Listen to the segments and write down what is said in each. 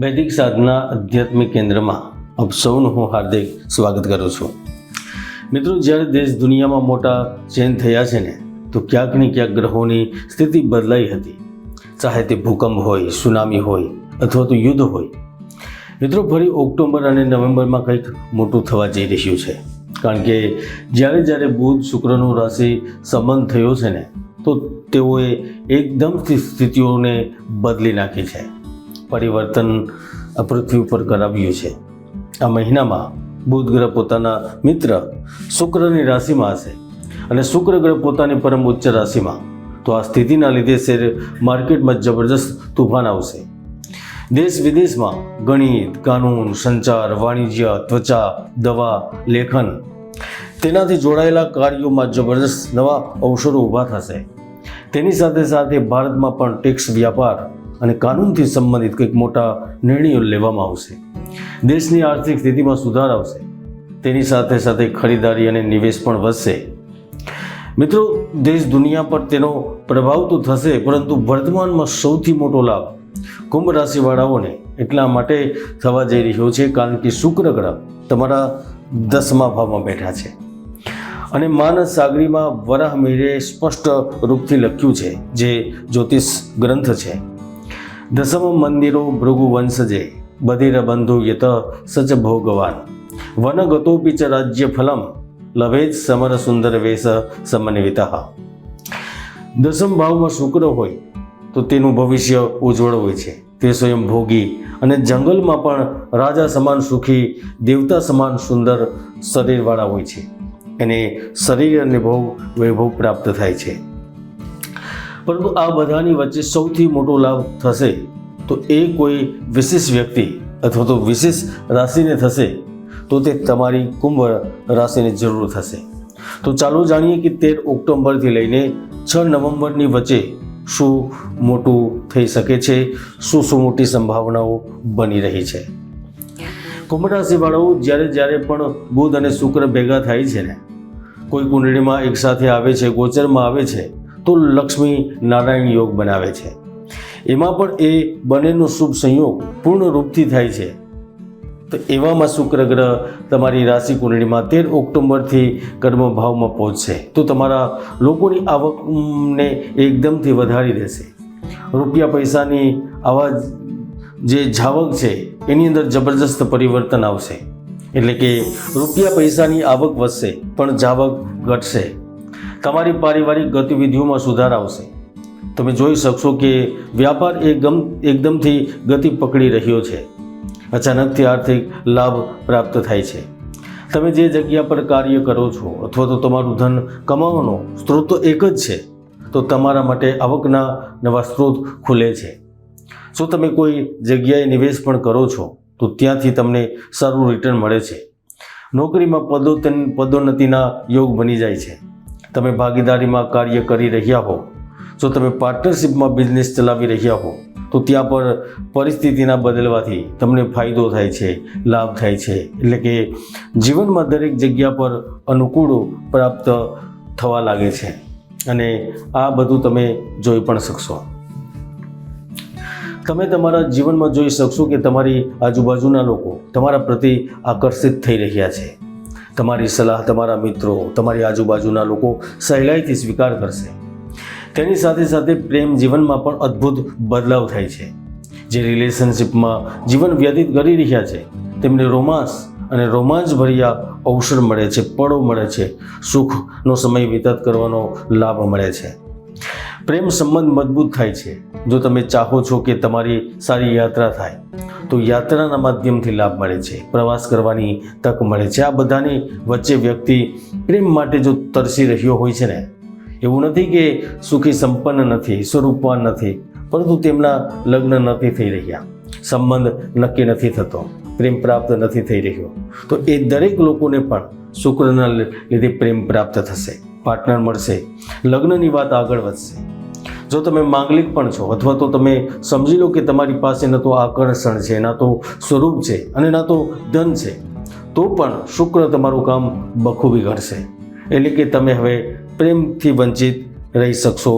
વૈદિક સાધના આધ્યાત્મિક કેન્દ્રમાં આપ સૌનું હું હાર્દિક સ્વાગત કરું છું. મિત્રો, જ્યારે દેશ દુનિયામાં મોટા ચેન્જ થયા છે ને, તો ક્યાંક ને ક્યાંક ગ્રહોની સ્થિતિ બદલાઈ હતી. ચાહે તે ભૂકંપ હોય, સુનામી હોય, અથવા તો યુદ્ધ હોય. મિત્રો, ફરી ઓક્ટોબર અને નવેમ્બરમાં કંઈક મોટું થવા જઈ રહ્યું છે. કારણ કે જ્યારે જ્યારે બુધ શુક્રનો રાશિ સંબંધ થયો છે ને, તો તેઓએ એકદમથી સ્થિતિઓને બદલી નાખી છે. પરિવર્તન પૃથ્વી ઉપર કરાવ્યું છે. આ મહિનામાં બુધ ગ્રહ પોતાના મિત્ર શુક્રની રાશિમાં હશે અને શુક્ર ગ્રહ પોતાની પરમ ઉચ્ચ રાશિમાં. તો આ સ્થિતિના લીધે શેર માર્કેટમાં જબરજસ્ત તુફાન આવશે. દેશ વિદેશમાં ગણિત, કાનૂન, સંચાર, વાણિજ્ય, ત્વચા, દવા, લેખન તેનાથી જોડાયેલા કાર્યોમાં જબરજસ્ત નવા અવસરો ઊભા થશે. તેની સાથે સાથે ભારતમાં પણ ટેક્સ વ્યાપાર અને કાનૂનથી સંબંધિત કંઈક મોટા નિર્ણયો લેવામાં આવશે. દેશની આર્થિક સ્થિતિમાં સુધાર આવશે. તેની સાથે સાથે ખરીદારી અને નિવેશ પણ વધશે. મિત્રો, દેશ દુનિયા પર તેનો પ્રભાવ તો થશે, પરંતુ વર્તમાનમાં સૌથી મોટો લાભ કુંભ રાશિવાળાઓને એટલા માટે થવા જઈ રહ્યો છે, કારણ કે શુક્ર ગ્રહ તમારા દસમા ભાવમાં બેઠા છે. અને માનસ સાગરીમાં વરાહ મિહિરે સ્પષ્ટ રૂપથી લખ્યું છે, જે જ્યોતિષ ગ્રંથ છે. દસમ મંદિરો ભૃગુ વંશજે બધિર બંધુ યત સચ ભોગવાન. વનગતોપી ચ રાજ્ય ફલમ. લભેજ સમર સુંદર વેશ સમન્વિત. દસમ ભાવમાં શુક્ર હોય, તો તેનું ભવિષ્ય ઉજ્જવળ હોય છે. તે સ્વયં ભોગી અને જંગલમાં પણ રાજા સમાન સુખી, દેવતા સમાન સુંદર શરીરવાળા હોય છે. એને શરીર અને ભોગ વૈભવ પ્રાપ્ત થાય છે. પરંતુ આ બધાની વચ્ચે સૌથી મોટો લાભ થશે તો એ કોઈ વિશેષ વ્યક્તિ અથવા તો વિશેષ રાશિને થશે તો તે તમારી કુંભ રાશિને જરૂર થશે. તો ચાલો જાણીએ કે તેર ઓક્ટોબરથી લઈને છ નવેમ્બરની વચ્ચે શું મોટું થઈ શકે છે, શું શું મોટી સંભાવનાઓ બની રહી છે. કુંભ રાશિવાળાઓ, જ્યારે જ્યારે પણ બુધ અને શુક્ર ભેગા થાય છે ને, કોઈ કુંડળીમાં એકસાથે આવે છે, ગોચરમાં આવે છે તો લક્ષ્મી નારાયણ યોગ બનાવે છે. એમાં પણ એ બંનેનો શુભ સંયોગ પૂર્ણ રૂપથી થાય છે. તો એવામાં શુક્ર ગ્રહ તમારી રાશિ કુંડળીમાં તેર ઓક્ટોબરથી કર્મ ભાવમાં પહોંચશે. તો તમારા લોકોની આવકને એકદમથી વધારી દેશે. રૂપિયા પૈસાની આવા જે જાવક છે, એની અંદર જબરજસ્ત પરિવર્તન આવશે. એટલે કે રૂપિયા પૈસાની આવક વધશે, પણ જાવક ઘટશે. તમારી પારિવારિક ગતિવિધિઓમાં સુધાર આવશે. તમે જોઈ શકશો કે વ્યાપાર એકદમ, એકદમથી ગતિ પકડી રહ્યો છે. અચાનકથી આર્થિક લાભ પ્રાપ્ત થાય છે. તમે જે જગ્યા પર કાર્ય કરો છો અથવા તો તમારું ધન કમાવાનો સ્ત્રોત તો એક જ છે, તો તમારા માટે આવકના નવા સ્ત્રોત ખુલે છે. જો તમે કોઈ જગ્યાએ નિવેશ પણ કરો છો, તો ત્યાંથી તમને સારું રિટર્ન મળે છે. નોકરીમાં પદોતન પદોન્નતિના યોગ બની જાય છે. તમે ભાગીદારીમાં કાર્ય કરી રહ્યા હો, જો તમે પાર્ટનરશિપમાં બિઝનેસ ચલાવી રહ્યા હો, તો ત્યાં પર પરિસ્થિતિના બદલવાથી તમને ફાયદો થાય છે, લાભ થાય છે. એટલે કે જીવનમાં દરેક જગ્યા પર અનુકૂળ પ્રાપ્ત થવા લાગે છે. અને આ બધું તમે જોઈ પણ શકશો. તમે તમારા જીવનમાં જોઈ શકશો કે તમારી આજુબાજુના લોકો તમારા પ્રતિ આકર્ષિત થઈ રહ્યા છે. તમારી સલાહ, તમારા મિત્રો, તમારી આજુબાજુના લોકો સહેલાઈથી સ્વીકાર કરશે. તેની સાથે સાથે પ્રેમ જીવનમાં પણ અદ્ભુત બદલાવ થાય છે. જે રિલેશનશિપમાં જીવન વ્યતીત કરી રહ્યા છે, તેમને રોમાંસ અને રોમાંચભર્યા અવસર મળે છે, પળો મળે છે, સુખનો સમય વિતત કરવાનો લાભ મળે છે. પ્રેમ સંબંધ મજબૂત થાય છે. જો તમે ચાહો છો કે તમારી સારી યાત્રા થાય, તો યાત્રાના માધ્યમથી લાભ મળે છે. પ્રવાસ કરવાની તક મળે છે. આ બધાની વચ્ચે વ્યક્તિ પ્રેમ માટે જો તરસી રહ્યો હોય છે ને, એવું નથી કે સુખી સંપન્ન નથી, સ્વરૂપવાન નથી, પરંતુ તેમના લગ્ન નથી થઈ રહ્યા. સંબંધ નક્કી નથી થતો, પ્રેમ પ્રાપ્ત નથી થઈ રહ્યો. તો એ દરેક લોકોને પણ શુક્રના લીધે પ્રેમ પ્રાપ્ત થશે, પાર્ટનર મળશે, લગ્નની વાત આગળ વધશે. જો તમે માંગલિક પણ છો, અથવા તો તમે સમજી લો કે તમારી પાસે ન તો આકર્ષણ છે, ના તો સ્વરૂપ છે અને ના તો ધન છે, તો પણ શુક્ર તમારું કામ બખૂબી કરશે એટલે કે તમે હવે પ્રેમથી વંચિત રહી શકશો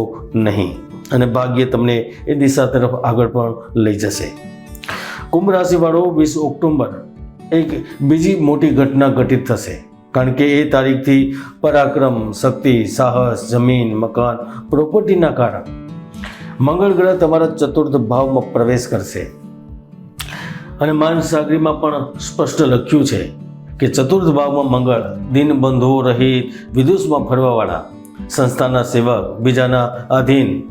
નહીં અને ભાગ્ય તમને એ દિશા તરફ આગળ પણ લઈ જશે. કુંભ રાશિવાળો વીસ ઓક્ટોબર એક બીજી મોટી ઘટના ઘટિત થશે. કારણ કે એ તારીખથી પરાક્રમ, શક્તિ, સાહસ, જમીન, મકાન, પ્રોપર્ટીના કારણ મંગળ ગ્રહ તમારા ચતુર્થ ભાવમાં પ્રવેશ કરશે. અને માનસાગરીમાં પણ સ્પષ્ટ લખ્યું છે કે ચતુર્થ ભાવમાં મંગળ, દિનબંધો રહિત વિદુષમાં ફરવાવાળા, સંસ્થાના સેવક, બીજાના આધીન,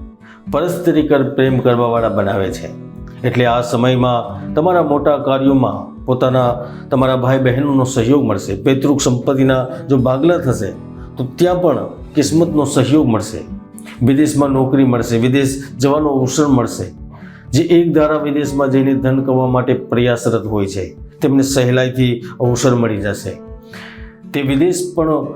પરસ્તરીકર પ્રેમ કરવાવાળા બનાવે છે. એટલે આ સમયમાં તમારા મોટા કાર્યોમાં પોતાના, તમારા ભાઈ બહેનોનો સહયોગ મળશે. પૈતૃક સંપત્તિના જો ભાગલા થશે, તો ત્યાં પણ કિસ્મતનો સહયોગ મળશે. વિદેશમાં નોકરી મળશે, વિદેશ જવાનો અવસર મળશે. જે એક ધારા વિદેશમાં જઈને ધન કમાવા માટે પ્રયાસરત હોય છે, તેમને સહેલાઈથી અવસર મળી જશે. તે વિદેશ પણ,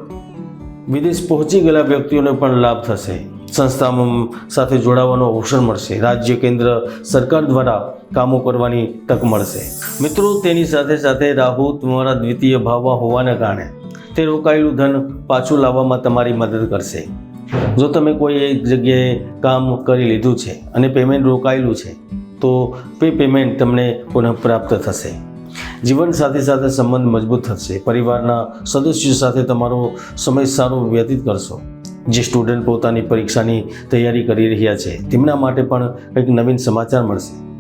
વિદેશ પહોંચી ગયેલા વ્યક્તિઓને પણ લાભ થશે. સંસ્થામાં સાથે જોડાવાનો અવસર મળશે. રાજ્ય કેન્દ્ર સરકાર દ્વારા કામો કરવાની તક મળશે. મિત્રો, તેની સાથે સાથે રાહુ તમારા દ્વિતીય ભાવમાં હોવાના કારણે તે રોકાયેલું ધન પાછું લાવવામાં તમારી મદદ કરશે. જો તમે કોઈ એક જગ્યાએ કામ કરી લીધું છે અને પેમેન્ટ રોકાયેલું છે, તો તે પેમેન્ટ તમને પુનઃપ્રાપ્ત થશે. જીવન સાથે સાથે સંબંધ મજબૂત થશે. પરિવારના સદસ્યો સાથે તમારો સમય સારો વ્યતીત કરશો. જે સ્ટુડન્ટ પોતાની પરીક્ષાની તૈયારી કરી રહ્યા છે, તેમના માટે પણ કંઈક નવીન સમાચાર મળશે.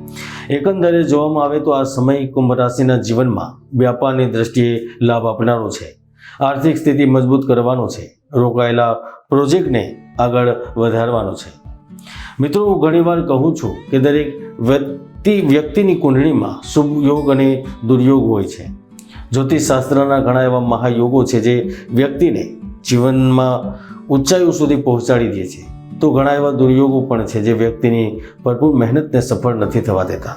એકંદરે જોવામાં આવે તો આ સમય કુંભ રાશિના જીવનમાં વ્યાપારની દ્રષ્ટિએ લાભ આપનારો છે. આર્થિક સ્થિતિ મજબૂત કરવાનો છે. રોકાયેલા પ્રોજેક્ટને આગળ વધારવાનો છે. મિત્રો, હું ઘણીવાર કહું છું કે દરેક વ્યક્તિ વ્યક્તિની કુંડળીમાં શુભ યોગ અને દુર્યોગ હોય છે. જ્યોતિષશાસ્ત્રના ઘણા એવા મહાયોગો છે જે વ્યક્તિને જીવનમાં ઊંચાઈઓ સુધી પહોંચાડી દે છે. તો ઘણા એવા દુર્યોગો પણ છે જે વ્યક્તિની ભરપૂર મહેનતને સફળ નથી થવા દેતા.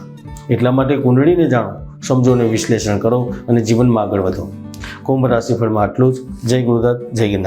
એટલા માટે કુંડળીને જાણો સમજો અને વિશ્લેષણ કરો અને જીવનમાં આગળ વધો. કુંભ રાશિફળમાં આટલું જ. જય ગુરુદત્ત, જય ગિરનાર.